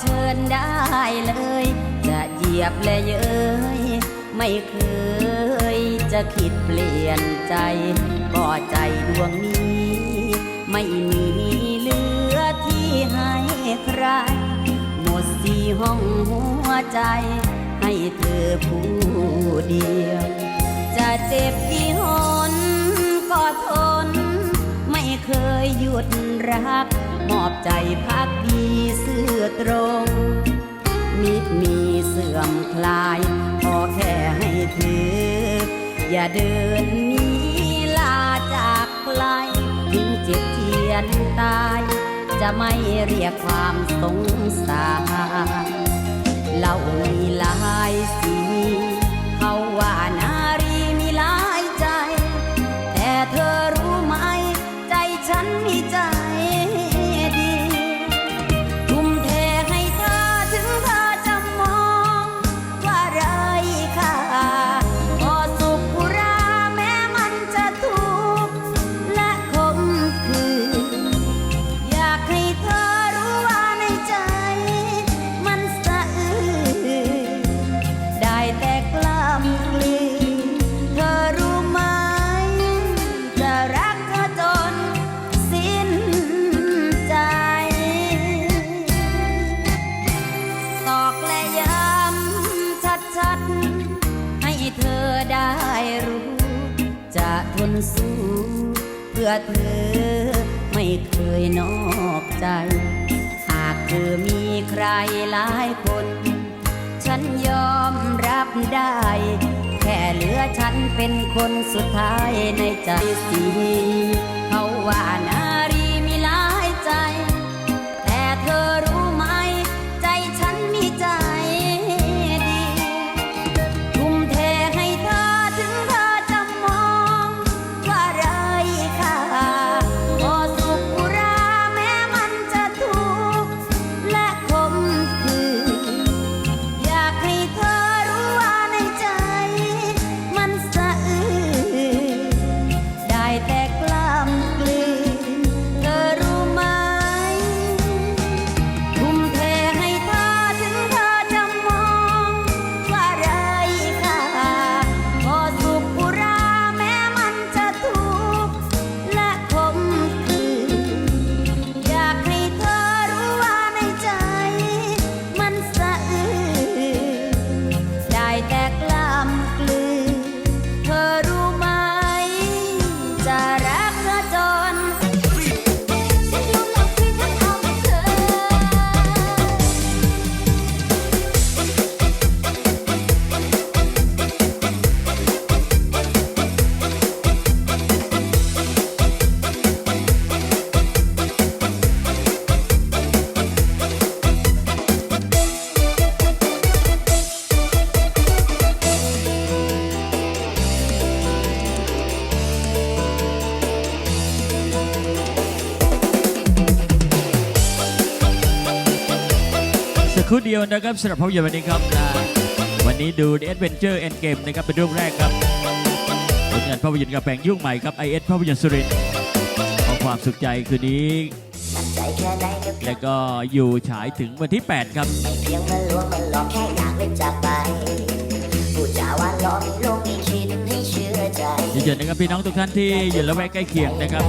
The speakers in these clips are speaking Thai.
เชิญได้เลยจะเหยียบและเย้ยไม่เคยจะคิดเปลี่ยนใจก็ใจดวงนี้ ไม่มีเหลือที่ให้ใคร หมดสี่ห้องหัวใจ ให้เธอผู้เดียว จะเจ็บกี่หนก็ ยุดรัก มอบใจพักดีเสื่อตรงมิมีเสื่อมคลาย พอแค่ให้เธออย่าเดินหนีลาจากไกลถึงเจ็บเทียนตาย จะไม่เรียกความสงสารเล่ามีหลายสี สู้ เพื่อเธอไม่เคยนอกใจ หากเธอมีใครหลายคน ฉันยอมรับได้ แค่เหลือฉันเป็นคนสุดท้ายในใจสีเขาว่านา ครู่เดียวนะครับสำหรับภาพยนตร์วันนี้ครับวันนี้ดู The Adventure Endgame นะครับเป็นเรื่องแรกครับผลงานภาพยนตร์กับแปลงยุ่งใหม่ครับ IS ภาพยนตร์สุรินทร์ของความสุขใจคืนนี้แค่ไหนก็และก็อยู่ฉายถึงวันที่ 8 ครับยงมันลวงมันนจากไปพูดจาหวานล้อมลงไม่คิดให้เชื่อใจเยินๆนะครับพี่น้องทุกท่านที่อยู่ละแวกใกล้เคียงนะครับ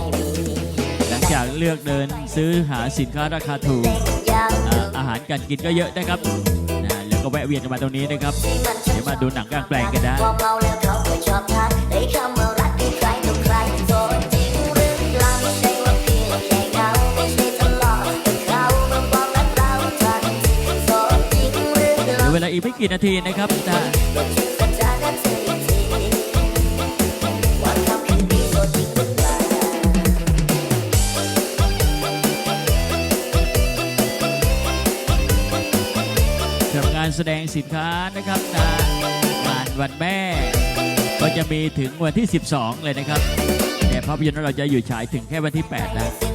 หลังจากเลือกเดินซื้อหาสินค้าราคาถูก อาหารการกินก็เยอะนะครับนะแล้วก็แวะเวียนกันมาตรงนี้นะครับ เดี๋ยวมาดูหนังกลางแปลงกันนะพอเมาแล้วเขาอบทักไอ้คำว่กคือใครต่อใครโสดจริงหรือเปล่าไม่ใช่ว่าเพียงแค่เงา แสดงสินค้านะครับนะงานวันแม่ ก็จะมีถึงวันที่ 12 เลยนะครับแต่ภาพยนตร์เราจะอยู่ฉายถึงแค่วันที่ 8 นะ